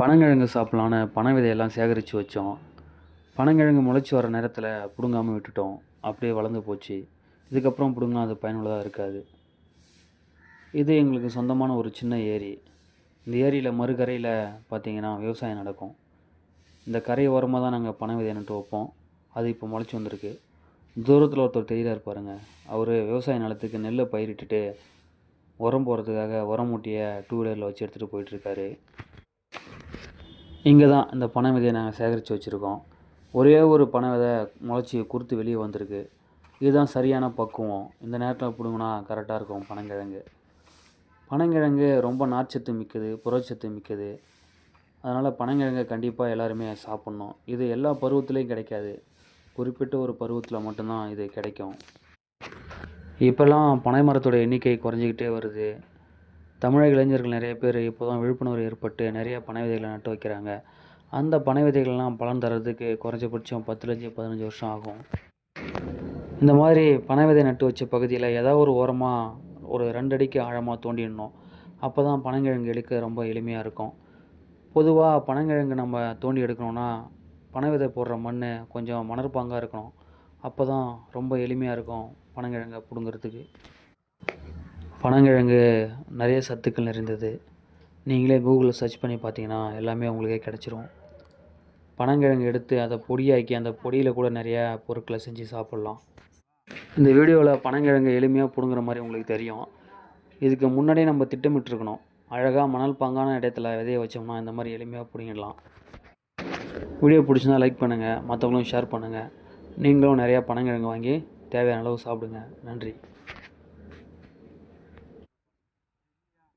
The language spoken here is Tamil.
பனங்கிழங்கு சாப்பிட்லான்னு பனை விதையெல்லாம் சேகரித்து வச்சோம். பனங்கிழங்கு முளைச்சி வர நேரத்தில் பிடுங்காமல் விட்டுட்டோம். அப்படியே வளர்ந்து போச்சு. இதுக்கப்புறம் பிடுங்கினா அது பயனுள்ளதாக இருக்காது. இது எங்களுக்கு சொந்தமான ஒரு சின்ன ஏரி. இந்த ஏரியில் மறுகரையில் பார்த்தீங்கன்னா விவசாயம் நடக்கும். இந்த கரை ஓரமாக தான் நாங்கள் பனை விதையை நட்டு வைப்போம். அது இப்போ முளைச்சி வந்திருக்கு. தூரத்தில் ஒருத்தர் தெரிகிறார் பாருங்க. அவர் விவசாய நிலத்துக்கு நெல்லை பயிரிட்டுட்டு உரம் போகிறதுக்காக உரம் மூட்டியை டூ வீலரில் வச்சு எடுத்துகிட்டு போயிட்டுருக்காரு இங்கே தான் இந்த பனை விதையை நாங்கள் சேகரித்து வச்சுருக்கோம். ஒரே ஒரு பனை விதை முளைச்சி குறுத்து வெளியே வந்திருக்கு. இதுதான் சரியான பக்குவம். இந்த நேரத்தில் பிடுங்கினா கரெக்டாக இருக்கும் பனங்கிழங்கு. பனங்கிழங்கு ரொம்ப நார்ச்சத்து மிக்கது புரட்சத்து மிக்கது. அதனால் பனங்கிழங்கை கண்டிப்பாக எல்லாருமே சாப்பிட்ணும். இது எல்லா பருவத்துலேயும் கிடைக்காது. குறிப்பிட்ட ஒரு பருவத்தில் மட்டும்தான் இது கிடைக்கும். இப்போல்லாம் பனை மரத்தோட எண்ணிக்கை குறைஞ்சிக்கிட்டே வருது. தமிழக இளைஞர்கள் நிறைய பேர் இப்போ தான் விழிப்புணர்வு ஏற்பட்டு நிறைய பனை விதைகளை நட்டு வைக்கிறாங்க. அந்த பனை விதைகள்லாம் பலன் தர்றதுக்கு குறைஞ்சபட்சம் பத்துலேருந்து பதினஞ்சு வருஷம் ஆகும். இந்த மாதிரி பனை விதை நட்டு வச்ச பகுதியில் ஏதாவது ஒரு ஓரமாக ஒரு ரெண்டு அடிக்கு ஆழமாக தோண்டிடணும். அப்போ தான் பனங்கிழங்கு எடுக்க ரொம்ப எளிமையாக இருக்கும். பொதுவாக பனங்கிழங்கு நம்ம தோண்டி எடுக்கணும்னா பனை விதை போடுற மண் கொஞ்சம் மணற்பாங்காக இருக்கணும். அப்போ தான் ரொம்ப எளிமையாக இருக்கும் பனங்கிழங்கை பிடுங்கிறதுக்கு. பனங்கிழங்கு நிறைய சத்துக்கள் நிறைந்தது. நீங்களே கூகுளில் சர்ச் பண்ணி பார்த்தீங்கன்னா எல்லாமே உங்களுக்கே கிடச்சிரும். பனங்கிழங்கு எடுத்து அதை பொடியாக்கி அந்த பொடியில் கூட நிறையா பொருட்களை செஞ்சு சாப்பிட்லாம். இந்த வீடியோவில் பனங்கிழங்கு எளிமையாக பிடுங்குற மாதிரி உங்களுக்கு தெரியும். இதுக்கு முன்னாடியே நம்ம திட்டமிட்டுருக்கணும். அழகாக மணல் பாங்கான இடத்துல விதைய வச்சோம்னா இந்த மாதிரி எளிமையாக பிடுங்கிடலாம். வீடியோ பிடிச்சிருந்தா லைக் பண்ணுங்கள் மற்றவங்களும் ஷேர் பண்ணுங்கள் நீங்களும் நிறையா பனங்கிழங்கு வாங்கி தேவையான அளவு சாப்பிடுங்க. நன்றி.